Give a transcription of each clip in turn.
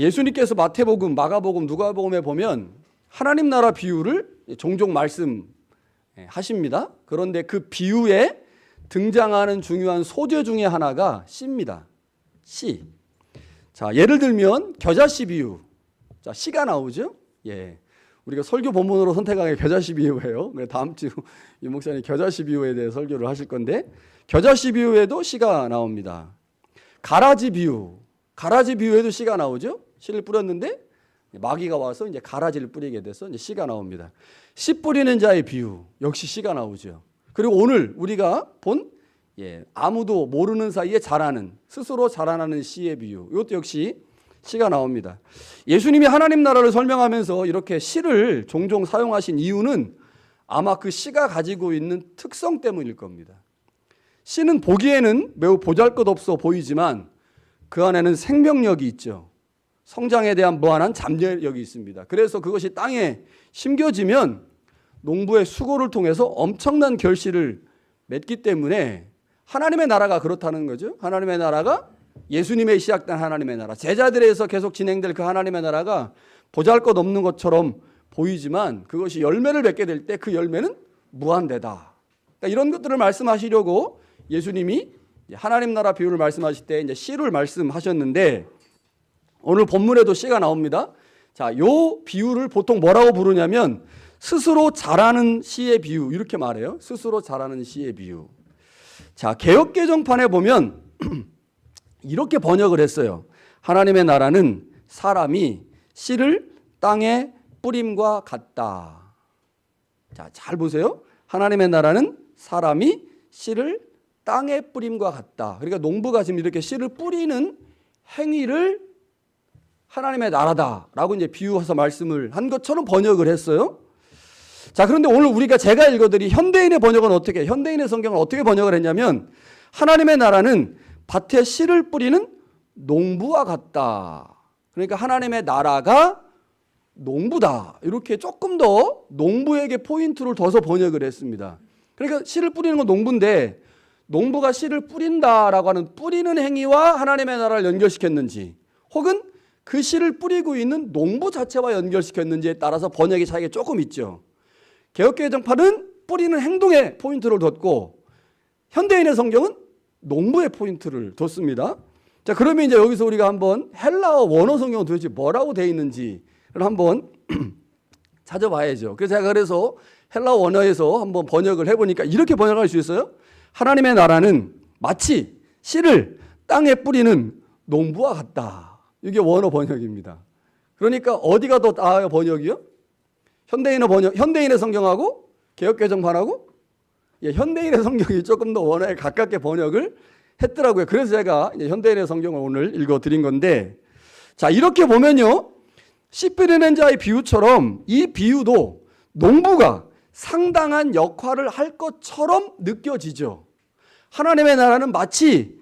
예수님께서 마태복음, 마가복음, 누가복음에 보면 하나님 나라 비유를 종종 말씀하십니다. 그런데 그 비유에 등장하는 중요한 소재 중에 하나가 씨입니다. 씨. 자, 예를 들면 겨자씨 비유. 자, 씨가 나오죠? 예. 우리가 설교 본문으로 선택한 게 겨자씨 비유예요. 다음 주 이 목사님 겨자씨 비유에 대해 설교를 하실 건데 겨자씨 비유에도 씨가 나옵니다. 가라지 비유. 가라지 비유에도 씨가 나오죠? 씨를 뿌렸는데 마귀가 와서 이제 가라지를 뿌리게 돼서 이제 씨가 나옵니다. 씨 뿌리는 자의 비유 역시 씨가 나오죠. 그리고 오늘 우리가 본 예, 아무도 모르는 사이에 자라는 스스로 자라나는 씨의 비유 이것도 역시 씨가 나옵니다. 예수님이 하나님 나라를 설명하면서 이렇게 씨를 종종 사용하신 이유는 아마 그 씨가 가지고 있는 특성 때문일 겁니다. 씨는 보기에는 매우 보잘것없어 보이지만 그 안에는 생명력이 있죠. 성장에 대한 무한한 잠재력이 있습니다. 그래서 그것이 땅에 심겨지면 농부의 수고를 통해서 엄청난 결실을 맺기 때문에 하나님의 나라가 그렇다는 거죠. 하나님의 나라가 예수님의 시작된 하나님의 나라, 제자들에서 계속 진행될 그 하나님의 나라가 보잘 것 없는 것처럼 보이지만 그것이 열매를 맺게 될 때 그 열매는 무한대다. 그러니까 이런 것들을 말씀하시려고 예수님이 하나님 나라 비유를 말씀하실 때 이제 씨를 말씀하셨는데 오늘 본문에도 씨가 나옵니다. 자, 요 비유를 보통 뭐라고 부르냐면 스스로 자라는 씨의 비유 이렇게 말해요. 스스로 자라는 씨의 비유. 자, 개혁 개정판에 보면 이렇게 번역을 했어요. 하나님의 나라는 사람이 씨를 땅에 뿌림과 같다. 자, 잘 보세요. 하나님의 나라는 사람이 씨를 땅에 뿌림과 같다. 그러니까 농부가 지금 이렇게 씨를 뿌리는 행위를 하나님의 나라다라고 이제 비유해서 말씀을 한 것처럼 번역을 했어요. 자, 그런데 오늘 우리가 제가 읽어드린 현대인의 번역은 어떻게, 현대인의 성경을 어떻게 번역을 했냐면 하나님의 나라는 밭에 씨를 뿌리는 농부와 같다. 그러니까 하나님의 나라가 농부다. 이렇게 조금 더 농부에게 포인트를 둬서 번역을 했습니다. 그러니까 씨를 뿌리는 건 농부인데 농부가 씨를 뿌린다라고 하는 뿌리는 행위와 하나님의 나라를 연결시켰는지 혹은 그 씨를 뿌리고 있는 농부 자체와 연결시켰는지에 따라서 번역의 차이가 조금 있죠. 개혁개정판은 뿌리는 행동에 포인트를 뒀고 현대인의 성경은 농부의 포인트를 뒀습니다. 자, 그러면 이제 여기서 우리가 한번 헬라어 원어 성경은 도대체 뭐라고 되어 있는지를 한번 찾아봐야죠. 그래서 제가 그래서 헬라어 원어에서 한번 번역을 해보니까 이렇게 번역할 수 있어요. 하나님의 나라는 마치 씨를 땅에 뿌리는 농부와 같다. 이게 원어 번역입니다. 그러니까 어디가 더 나아요 번역이요? 현대인의 번역, 현대인의 성경하고 개혁개정판하고 예, 현대인의 성경이 조금 더 원어에 가깝게 번역을 했더라고요. 그래서 제가 현대인의 성경을 오늘 읽어 드린 건데 자, 이렇게 보면요. 씨 뿌리는 자의 비유처럼 이 비유도 농부가 상당한 역할을 할 것처럼 느껴지죠. 하나님의 나라는 마치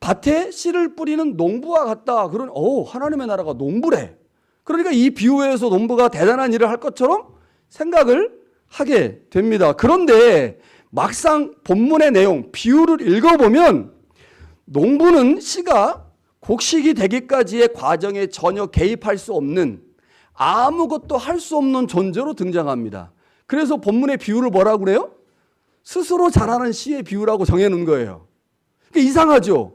밭에 씨를 뿌리는 농부와 같다. 그런 어, 하나님의 나라가 농부래. 그러니까 이 비유에서 농부가 대단한 일을 할 것처럼 생각을 하게 됩니다. 그런데 막상 본문의 내용, 비유를 읽어보면 농부는 씨가 곡식이 되기까지의 과정에 전혀 개입할 수 없는 아무것도 할 수 없는 존재로 등장합니다. 그래서 본문의 비유를 뭐라고 그래요? 스스로 자라는 씨의 비유라고 정해놓은 거예요. 그러니까 이상하죠?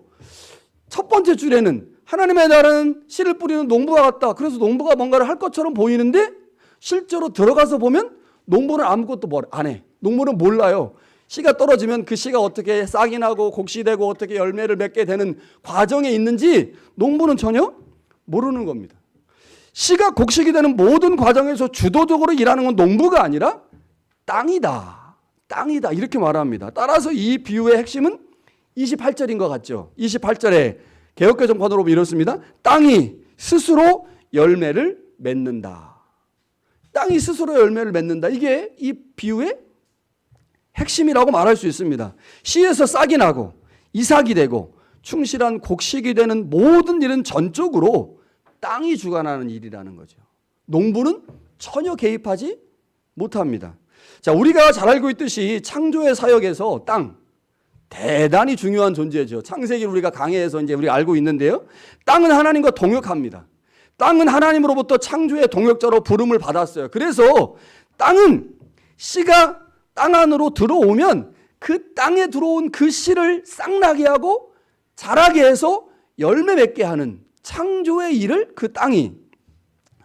첫 번째 줄에는 하나님의 나라는 씨를 뿌리는 농부가 같다. 그래서 농부가 뭔가를 할 것처럼 보이는데 실제로 들어가서 보면 농부는 아무것도 안 해. 농부는 몰라요. 씨가 떨어지면 그 씨가 어떻게 싹이 나고 곡시 되고 어떻게 열매를 맺게 되는 과정에 있는지 농부는 전혀 모르는 겁니다. 씨가 곡식이 되는 모든 과정에서 주도적으로 일하는 건 농부가 아니라 땅이다. 땅이다. 이렇게 말합니다. 따라서 이 비유의 핵심은 28절인 것 같죠. 28절에 개혁개정판으로 이렇습니다. 땅이 스스로 열매를 맺는다. 땅이 스스로 열매를 맺는다. 이게 이 비유의 핵심이라고 말할 수 있습니다. 씨에서 싹이 나고 이삭이 되고 충실한 곡식이 되는 모든 일은 전적으로 땅이 주관하는 일이라는 거죠. 농부는 전혀 개입하지 못합니다. 자, 우리가 잘 알고 있듯이 창조의 사역에서 땅 대단히 중요한 존재죠. 창세기를 우리가 강해해서 이제 우리가 알고 있는데요. 땅은 하나님과 동역합니다. 땅은 하나님으로부터 창조의 동역자로 부름을 받았어요. 그래서 땅은 씨가 땅 안으로 들어오면 그 땅에 들어온 그 씨를 쌍나게 하고 자라게 해서 열매 맺게 하는 창조의 일을 그 땅이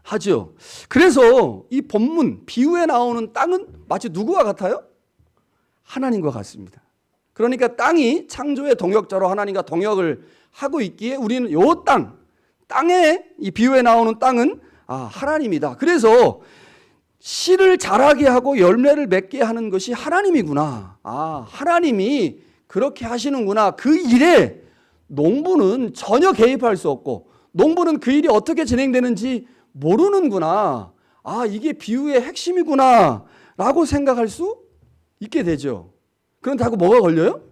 하죠. 그래서 이 본문 비유에 나오는 땅은 마치 누구와 같아요? 하나님과 같습니다. 그러니까 땅이 창조의 동역자로 하나님과 동역을 하고 있기에 우리는 요 땅, 땅에 이 비유에 나오는 땅은 아, 하나님이다. 그래서 씨를 자라게 하고 열매를 맺게 하는 것이 하나님이구나. 아, 하나님이 그렇게 하시는구나. 그 일에 농부는 전혀 개입할 수 없고 농부는 그 일이 어떻게 진행되는지 모르는구나. 아, 이게 비유의 핵심이구나. 라고 생각할 수 있게 되죠. 그런다고 뭐가 걸려요?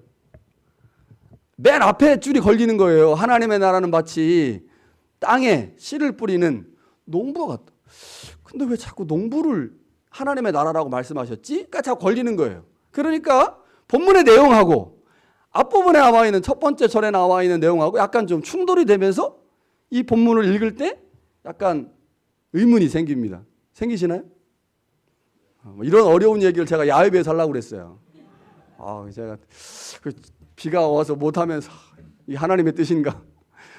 맨 앞에 줄이 걸리는 거예요. 하나님의 나라는 마치 땅에 씨를 뿌리는 농부와 같다. 근데 왜 자꾸 농부를 하나님의 나라라고 말씀하셨지? 그러니까 자꾸 걸리는 거예요. 그러니까 본문의 내용하고 앞부분에 나와 있는 첫 번째 절에 나와 있는 내용하고 약간 좀 충돌이 되면서 이 본문을 읽을 때 약간 의문이 생깁니다. 생기시나요? 어, 뭐 이런 어려운 얘기를 제가 야외에서 하려고 그랬어요. 아, 제가 그 비가 와서 못하면서 이 하나님의 뜻인가?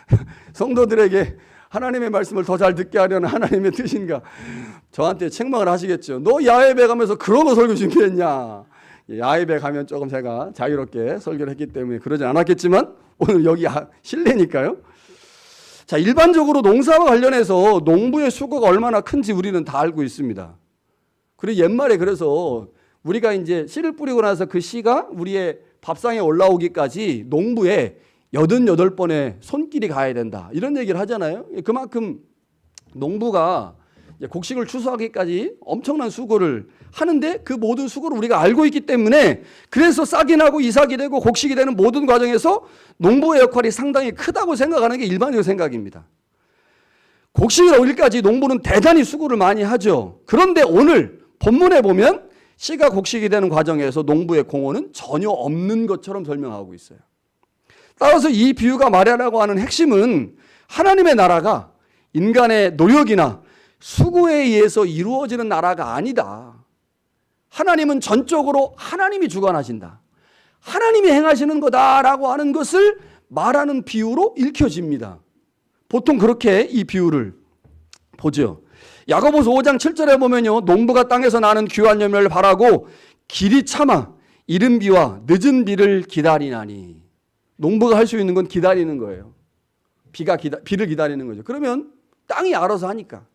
성도들에게 하나님의 말씀을 더 잘 듣게 하려는 하나님의 뜻인가? 저한테 책망을 하시겠죠. 너 야외배 가면서 그런 거 설교 준비했냐? 야외배 가면 조금 제가 자유롭게 설교를 했기 때문에 그러지 않았겠지만 오늘 여기 실내니까요. 자, 일반적으로 농사와 관련해서 농부의 수고가 얼마나 큰지 우리는 다 알고 있습니다. 그리고 옛말에 그래서 우리가 이제 씨를 뿌리고 나서 그 씨가 우리의 밥상에 올라오기까지 농부에 여든 여덟 번의 손길이 가야 된다. 이런 얘기를 하잖아요. 그만큼 농부가 곡식을 추수하기까지 엄청난 수고를 하는데 그 모든 수고를 우리가 알고 있기 때문에 그래서 싹이 나고 이삭이 되고 곡식이 되는 모든 과정에서 농부의 역할이 상당히 크다고 생각하는 게 일반적인 생각입니다. 곡식을 오기까지 농부는 대단히 수고를 많이 하죠. 그런데 오늘 본문에 보면 씨가 곡식이 되는 과정에서 농부의 공헌은 전혀 없는 것처럼 설명하고 있어요. 따라서 이 비유가 말하라고 하는 핵심은 하나님의 나라가 인간의 노력이나 수고에 의해서 이루어지는 나라가 아니다. 하나님은 전적으로 하나님이 주관하신다. 하나님이 행하시는 거다라고 하는 것을 말하는 비유로 읽혀집니다. 보통 그렇게 이 비유를 보죠. 야고보서 5장 7절에 보면요. 농부가 땅에서 나는 귀한 열매를 바라고 길이 참아 이른 비와 늦은 비를 기다리나니. 농부가 할 수 있는 건 기다리는 거예요. 비가 기다, 비를 기다리는 거죠. 그러면 땅이 알아서 하니까.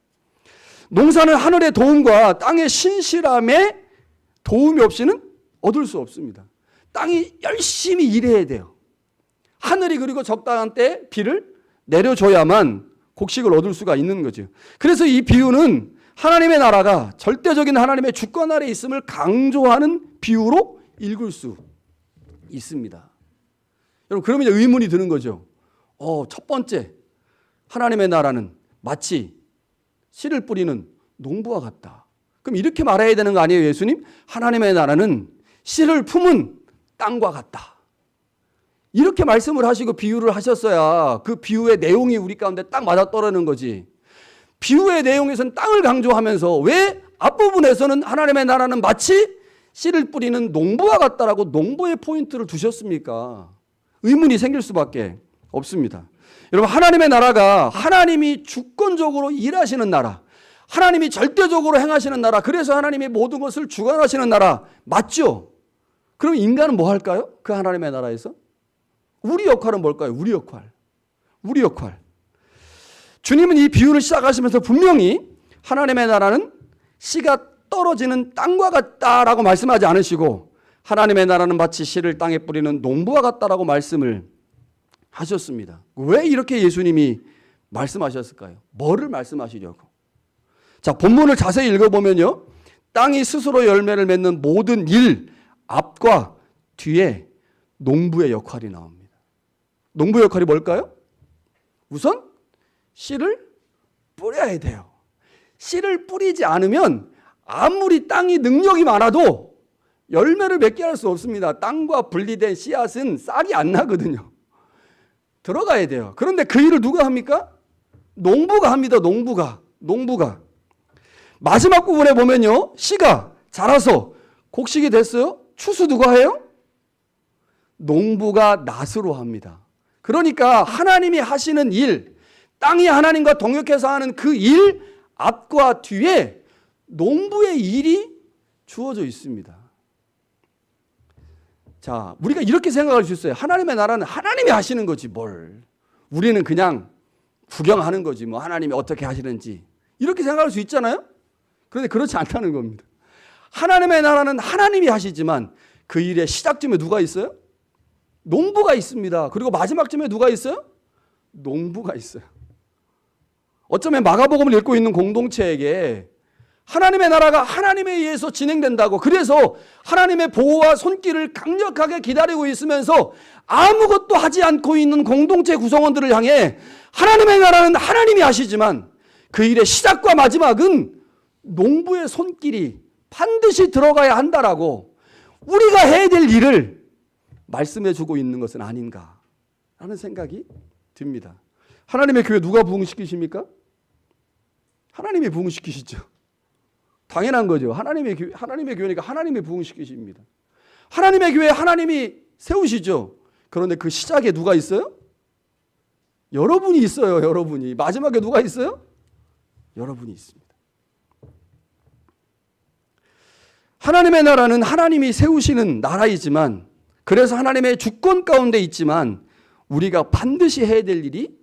농사는 하늘의 도움과 땅의 신실함에 도움이 없이는 얻을 수 없습니다. 땅이 열심히 일해야 돼요. 하늘이 그리고 적당한 때 비를 내려줘야만 곡식을 얻을 수가 있는 거죠. 그래서 이 비유는 하나님의 나라가 절대적인 하나님의 주권 아래 있음을 강조하는 비유로 읽을 수 있습니다. 여러분 그러면 이제 의문이 드는 거죠. 어, 첫 번째 하나님의 나라는 마치 씨를 뿌리는 농부와 같다. 그럼 이렇게 말해야 되는 거 아니에요, 예수님? 하나님의 나라는 씨를 품은 땅과 같다. 이렇게 말씀을 하시고 비유를 하셨어야 그 비유의 내용이 우리 가운데 딱 맞아 떨어지는 거지. 비유의 내용에서는 땅을 강조하면서 왜 앞부분에서는 하나님의 나라는 마치 씨를 뿌리는 농부와 같다라고 농부의 포인트를 두셨습니까? 의문이 생길 수밖에 없습니다. 여러분, 하나님의 나라가 하나님이 주권적으로 일하시는 나라, 하나님이 절대적으로 행하시는 나라, 그래서 하나님이 모든 것을 주관하시는 나라, 맞죠? 그럼 인간은 뭐 할까요? 그 하나님의 나라에서? 우리 역할은 뭘까요? 우리 역할. 우리 역할. 주님은 이 비유를 시작하시면서 분명히 하나님의 나라는 씨가 떨어지는 땅과 같다라고 말씀하지 않으시고 하나님의 나라는 마치 씨를 땅에 뿌리는 농부와 같다라고 말씀을 하셨습니다. 왜 이렇게 예수님이 말씀하셨을까요? 뭐를 말씀하시려고? 자, 본문을 자세히 읽어보면요. 땅이 스스로 열매를 맺는 모든 일, 앞과 뒤에 농부의 역할이 나옵니다. 농부 역할이 뭘까요? 우선 씨를 뿌려야 돼요. 씨를 뿌리지 않으면 아무리 땅이 능력이 많아도 열매를 맺게 할 수 없습니다. 땅과 분리된 씨앗은 싹이 안 나거든요. 들어가야 돼요. 그런데 그 일을 누가 합니까? 농부가 합니다. 농부가. 농부가. 마지막 부분에 보면요. 씨가 자라서 곡식이 됐어요. 추수 누가 해요? 농부가 낫으로 합니다. 그러니까 하나님이 하시는 일, 땅이 하나님과 동역해서 하는 그 일 앞과 뒤에 농부의 일이 주어져 있습니다. 자, 우리가 이렇게 생각할 수 있어요. 하나님의 나라는 하나님이 하시는 거지 뭘. 우리는 그냥 구경하는 거지 뭐 하나님이 어떻게 하시는지. 이렇게 생각할 수 있잖아요. 그런데 그렇지 않다는 겁니다. 하나님의 나라는 하나님이 하시지만 그 일의 시작점에 누가 있어요? 농부가 있습니다. 그리고 마지막쯤에 누가 있어요? 농부가 있어요. 어쩌면 마가복음을 읽고 있는 공동체에게 하나님의 나라가 하나님에 의해서 진행된다고 그래서 하나님의 보호와 손길을 강력하게 기다리고 있으면서 아무것도 하지 않고 있는 공동체 구성원들을 향해 하나님의 나라는 하나님이 하시지만 그 일의 시작과 마지막은 농부의 손길이 반드시 들어가야 한다라고 우리가 해야 될 일을 말씀해 주고 있는 것은 아닌가 하는 생각이 듭니다. 하나님의 교회 누가 부흥시키십니까? 하나님이 부흥시키시죠. 당연한 거죠. 하나님의 교회, 하나님의 교회니까 하나님이 부흥시키십니다. 하나님의 교회 하나님이 세우시죠. 그런데 그 시작에 누가 있어요? 여러분이 있어요. 여러분이. 마지막에 누가 있어요? 여러분이 있습니다. 하나님의 나라는 하나님이 세우시는 나라이지만 그래서 하나님의 주권 가운데 있지만 우리가 반드시 해야 될 일이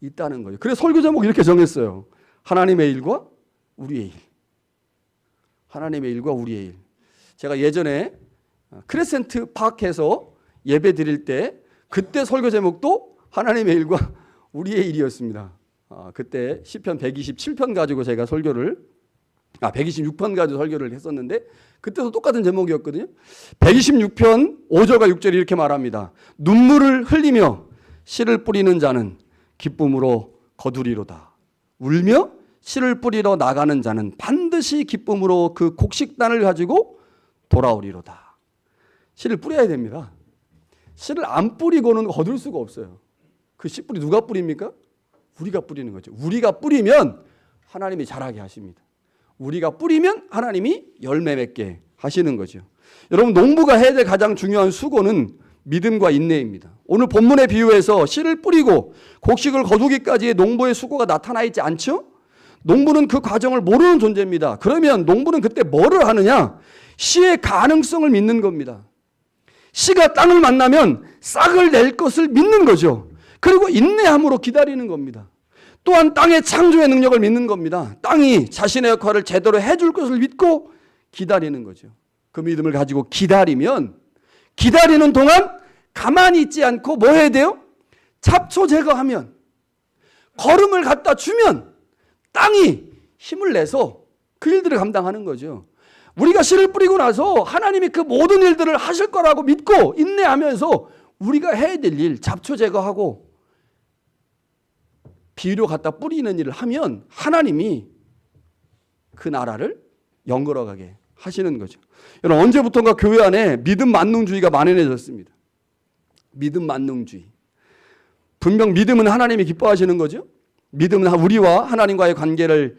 있다는 거예요. 그래서 설교 제목 이렇게 정했어요. 하나님의 일과 우리의 일. 하나님의 일과 우리의 일. 제가 예전에 크레센트 파크에서 예배 드릴 때 그때 설교 제목도 하나님의 일과 우리의 일이었습니다. 아, 그때 시편 127편 가지고 제가 설교를 아 126편 가지고 설교를 했었는데 그때도 똑같은 제목이었거든요. 126편 5절과 6절이 이렇게 말합니다. 눈물을 흘리며 씨를 뿌리는 자는 기쁨으로 거두리로다. 울며 씨를 뿌리러 나가는 자는 반드시 기쁨으로 그 곡식단을 가지고 돌아오리로다. 씨를 뿌려야 됩니다. 씨를 안 뿌리고는 거둘 수가 없어요. 그 씨 뿌리 누가 뿌립니까? 우리가 뿌리는 거죠. 우리가 뿌리면 하나님이 자라게 하십니다. 우리가 뿌리면 하나님이 열매 맺게 하시는 거죠. 여러분 농부가 해야 될 가장 중요한 수고는 믿음과 인내입니다. 오늘 본문의 비유에서 씨를 뿌리고 곡식을 거두기까지의 농부의 수고가 나타나 있지 않죠? 농부는 그 과정을 모르는 존재입니다. 그러면 농부는 그때 뭐를 하느냐? 씨의 가능성을 믿는 겁니다. 씨가 땅을 만나면 싹을 낼 것을 믿는 거죠. 그리고 인내함으로 기다리는 겁니다. 또한 땅의 창조의 능력을 믿는 겁니다. 땅이 자신의 역할을 제대로 해줄 것을 믿고 기다리는 거죠. 그 믿음을 가지고 기다리면 기다리는 동안 가만히 있지 않고 뭐 해야 돼요? 잡초 제거하면 걸음을 갖다 주면 땅이 힘을 내서 그 일들을 감당하는 거죠. 우리가 씨를 뿌리고 나서 하나님이 그 모든 일들을 하실 거라고 믿고 인내하면서 우리가 해야 될 일, 잡초 제거하고 비료 갖다 뿌리는 일을 하면 하나님이 그 나라를 연걸어가게 하시는 거죠. 여러분 언제부턴가 교회 안에 믿음 만능주의가 만연해졌습니다. 믿음 만능주의. 분명 믿음은 하나님이 기뻐하시는 거죠. 믿음은 우리와 하나님과의 관계를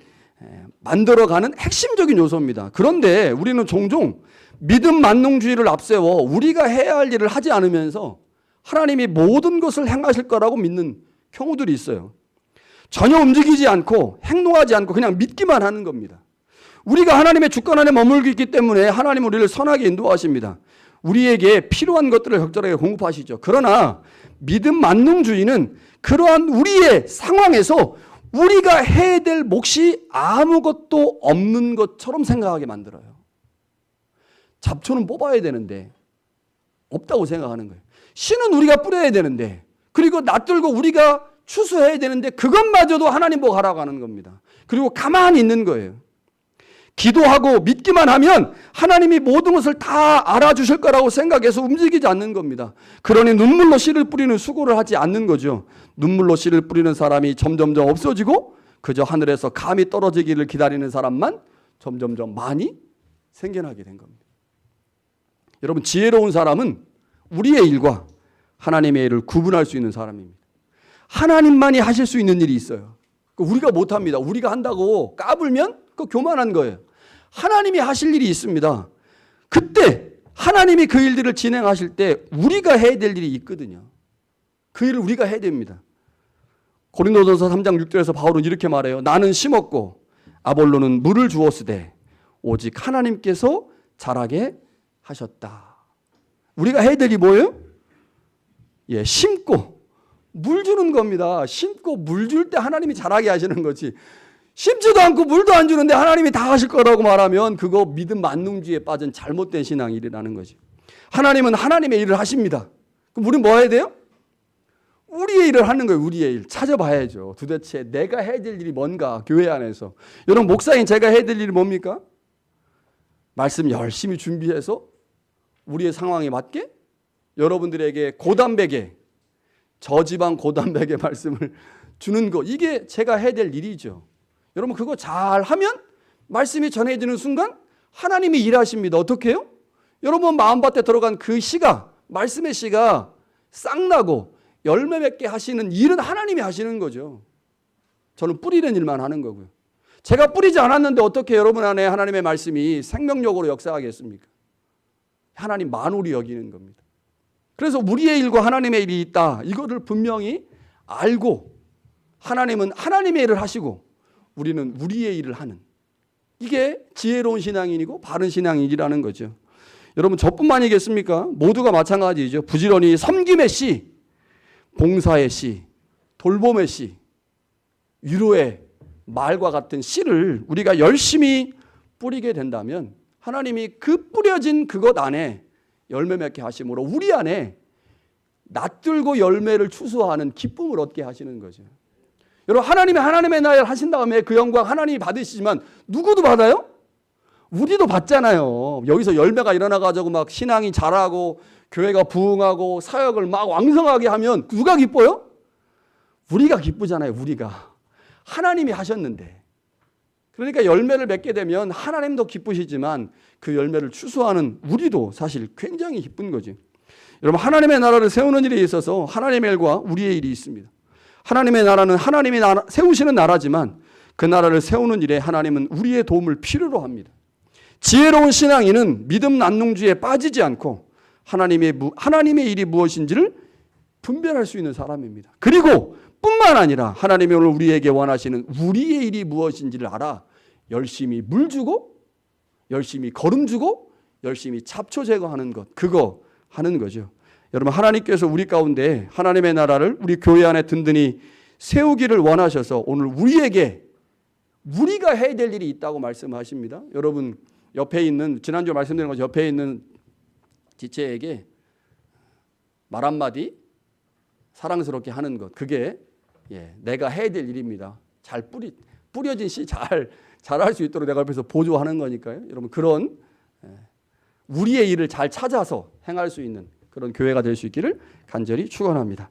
만들어가는 핵심적인 요소입니다. 그런데 우리는 종종 믿음 만능주의를 앞세워 우리가 해야 할 일을 하지 않으면서 하나님이 모든 것을 행하실 거라고 믿는 경우들이 있어요. 전혀 움직이지 않고 행동하지 않고 그냥 믿기만 하는 겁니다. 우리가 하나님의 주권 안에 머물고 있기 때문에 하나님 우리를 선하게 인도하십니다. 우리에게 필요한 것들을 적절하게 공급하시죠. 그러나 믿음 만능주의는 그러한 우리의 상황에서 우리가 해야 될 몫이 아무것도 없는 것처럼 생각하게 만들어요. 잡초는 뽑아야 되는데 없다고 생각하는 거예요. 씨는 우리가 뿌려야 되는데 그리고 놔들고 우리가 추수해야 되는데 그것마저도 하나님 보고 하라고 하는 겁니다. 그리고 가만히 있는 거예요. 기도하고 믿기만 하면 하나님이 모든 것을 다 알아주실 거라고 생각해서 움직이지 않는 겁니다. 그러니 눈물로 씨를 뿌리는 수고를 하지 않는 거죠. 눈물로 씨를 뿌리는 사람이 점점점 없어지고 그저 하늘에서 감이 떨어지기를 기다리는 사람만 점점점 많이 생겨나게 된 겁니다. 여러분 지혜로운 사람은 우리의 일과 하나님의 일을 구분할 수 있는 사람입니다. 하나님만이 하실 수 있는 일이 있어요. 그 우리가 못합니다. 우리가 한다고 까불면 그 교만한 거예요. 하나님이 하실 일이 있습니다. 그때 하나님이 그 일들을 진행하실 때 우리가 해야 될 일이 있거든요. 그 일을 우리가 해야 됩니다. 고린도전서 3장 6절에서 바울은 이렇게 말해요. 나는 심었고 아볼로는 물을 주었으되 오직 하나님께서 자라게 하셨다. 우리가 해야 될 일이 뭐예요? 예, 심고 물 주는 겁니다. 심고 물 줄 때 하나님이 자라게 하시는 거지. 심지도 않고 물도 안 주는데 하나님이 다 하실 거라고 말하면 그거 믿음 만능주의에 빠진 잘못된 신앙이라는 거지. 하나님은 하나님의 일을 하십니다. 그럼 우리는 뭐 해야 돼요? 우리의 일을 하는 거예요. 우리의 일. 찾아봐야죠. 도대체 내가 해야 될 일이 뭔가 교회 안에서. 여러분 목사인 제가 해야 될 일이 뭡니까? 말씀 열심히 준비해서 우리의 상황에 맞게 여러분들에게 고단백에 저지방 고단백의 말씀을 주는 거 이게 제가 해야 될 일이죠. 여러분 그거 잘 하면 말씀이 전해지는 순간 하나님이 일하십니다. 어떻게 해요? 여러분 마음밭에 들어간 그 씨가 말씀의 씨가 싹나고 열매 맺게 하시는 일은 하나님이 하시는 거죠. 저는 뿌리는 일만 하는 거고요. 제가 뿌리지 않았는데 어떻게 여러분 안에 하나님의 말씀이 생명력으로 역사하겠습니까? 하나님 만우리 여기는 겁니다. 그래서 우리의 일과 하나님의 일이 있다. 이거를 분명히 알고 하나님은 하나님의 일을 하시고 우리는 우리의 일을 하는 이게 지혜로운 신앙인이고 바른 신앙인이라는 거죠. 여러분 저뿐만이겠습니까? 모두가 마찬가지죠. 부지런히 섬김의 씨, 봉사의 씨, 돌봄의 씨, 위로의 말과 같은 씨를 우리가 열심히 뿌리게 된다면 하나님이 그 뿌려진 그것 안에 열매 맺게 하심으로 우리 안에 낯들고 열매를 추수하는 기쁨을 얻게 하시는 거죠. 여러분 하나님이 하나님의 나라를 하신 다음에 그 영광 하나님이 받으시지만 누구도 받아요? 우리도 받잖아요. 여기서 열매가 일어나 가지고 막 신앙이 자라고 교회가 부흥하고 사역을 막 왕성하게 하면 누가 기뻐요? 우리가 기쁘잖아요. 우리가 하나님이 하셨는데 그러니까 열매를 맺게 되면 하나님도 기쁘시지만 그 열매를 추수하는 우리도 사실 굉장히 기쁜 거지. 여러분 하나님의 나라를 세우는 일에 있어서 하나님의 일과 우리의 일이 있습니다. 하나님의 나라는 하나님이 나라, 세우시는 나라지만 그 나라를 세우는 일에 하나님은 우리의 도움을 필요로 합니다. 지혜로운 신앙인은 믿음 난농주에 빠지지 않고 하나님의 하나님의 일이 무엇인지를 분별할 수 있는 사람입니다. 그리고 뿐만 아니라 하나님이 오늘 우리에게 원하시는 우리의 일이 무엇인지를 알아 열심히 물 주고 열심히 거름 주고 열심히 잡초 제거하는 것 그거 하는 거죠. 여러분 하나님께서 우리 가운데 하나님의 나라를 우리 교회 안에 든든히 세우기를 원하셔서 오늘 우리에게 우리가 해야 될 일이 있다고 말씀하십니다. 여러분 옆에 있는 지난주 말씀드린 것 옆에 있는 지체에게 말 한마디 사랑스럽게 하는 것 그게 예, 내가 해야 될 일입니다. 잘 뿌리 뿌려진 씨 잘 잘할 수 있도록 내가 옆에서 보조하는 거니까요. 여러분 그런 예, 우리의 일을 잘 찾아서 행할 수 있는 그런 교회가 될 수 있기를 간절히 축원합니다.